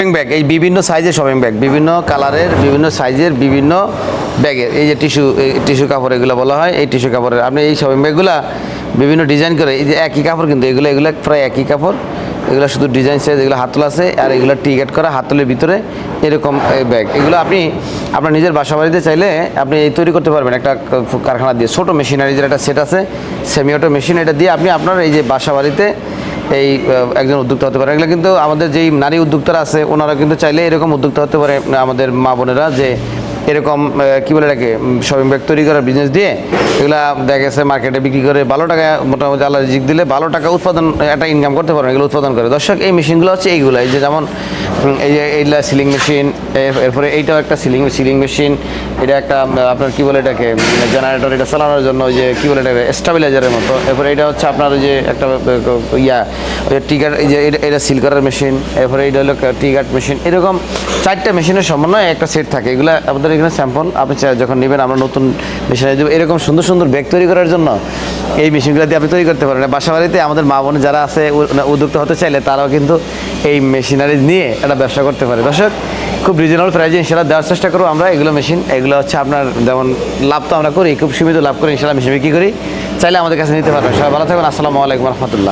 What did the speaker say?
Shopping bag এই বিভিন্ন সাইজের শপিং ব্যাগ বিভিন্ন কালারের বিভিন্ন সাইজের বিভিন্ন ব্যাগের এই যে টিস্যু টিস্যু কাপড় এগুলো বলা হয়, এই টিস্যু কাপড়ের, আপনি এই শপিং ব্যাগগুলো বিভিন্ন ডিজাইন করে, এই যে একই কাপড় কিন্তু এগুলো এগুলো প্রায় একই কাপড়, এগুলো শুধু ডিজাইন সাইজ এগুলো হাতল আছে, আর এগুলো টিকেট করা হাতলের ভিতরে এরকম এই ব্যাগ এগুলো আপনি, আপনার নিজের বাসা বাড়িতে চাইলে আপনি এই তৈরি করতে পারবেন একটা কারখানা দিয়ে। ছোটো মেশিনারি মেশিনারিজের একটা সেট আছে সেমি অটো মেশিন এটা দিয়ে আপনি আপনার এই যে বাসা বাড়িতে এই একজন উদ্যোক্তা হতে পারে। এগুলো কিন্তু আমাদের যেই নারী উদ্যোক্তারা আছে, ওনারা কিন্তু চাইলে এরকম উদ্যোক্তা হতে পারে, আমাদের মা বোনেরা, যে এরকম কী বলে এটাকে শপিং ব্যাগ তৈরি করার বিজনেস দিয়ে এগুলা দেখা গেছে মার্কেটে বিক্রি করে ভালো টাকা, মোটামুটি আল্লাহ দিলে ভালো টাকা উৎপাদন, একটা ইনকাম করতে পারেন, এগুলো উৎপাদন করে। দর্শক, এই মেশিনগুলো হচ্ছে এইগুলো এই যে যেমন এই যে এইগুলা সিলিং মেশিন এরপরে এইটাও একটা সিলিং সিলিং মেশিন, এটা একটা আপনার কী বলে এটাকে জেনারেটর এটা চালানোর জন্য যে, কী বলে এটাকে স্টাবিলাইজারের মতো। এরপরে এটা হচ্ছে আপনার ওই যে একটা ইয়া টিকার এই যে এটা- সিল করার মেশিন এরপরে এটা হলো টিকাট মেশিন এরকম চারটা মেশিনের সমন্বয়ে একটা সেট থাকে। এগুলো আমাদের এখানে স্যাম্পল আপনি যখন নেবেন, আমরা নতুন মেশিনারি দেবো। এরকম সুন্দর সুন্দর ব্যাগ তৈরি করার জন্য এই মেশিনগুলো দিয়ে আপনি তৈরি করতে পারেন। বাসা বাড়িতে আমাদের মা বোন যারা আছে উদ্যুক্ত হতে চাইলে তারাও কিন্তু এই মেশিনারি নিয়ে একটা ব্যবসা করতে পারে। দর্শক, খুব রিজনেবল প্রাইজে ইনশাল্লাহ দেওয়ার চেষ্টা করব আমরা। এগুলো মেশিন, এগুলো হচ্ছে আপনার যেমন লাভ তো আমরা করি, খুব সীমিত লাভ করি ইনশাল্লাহ মেশিন বিক্রি করি। চাইলে আমাদের কাছে নিতে পারবেন। সবাই ভালো থাকবেন আসসালামু আলাইকুম রহমতুল্লাহ।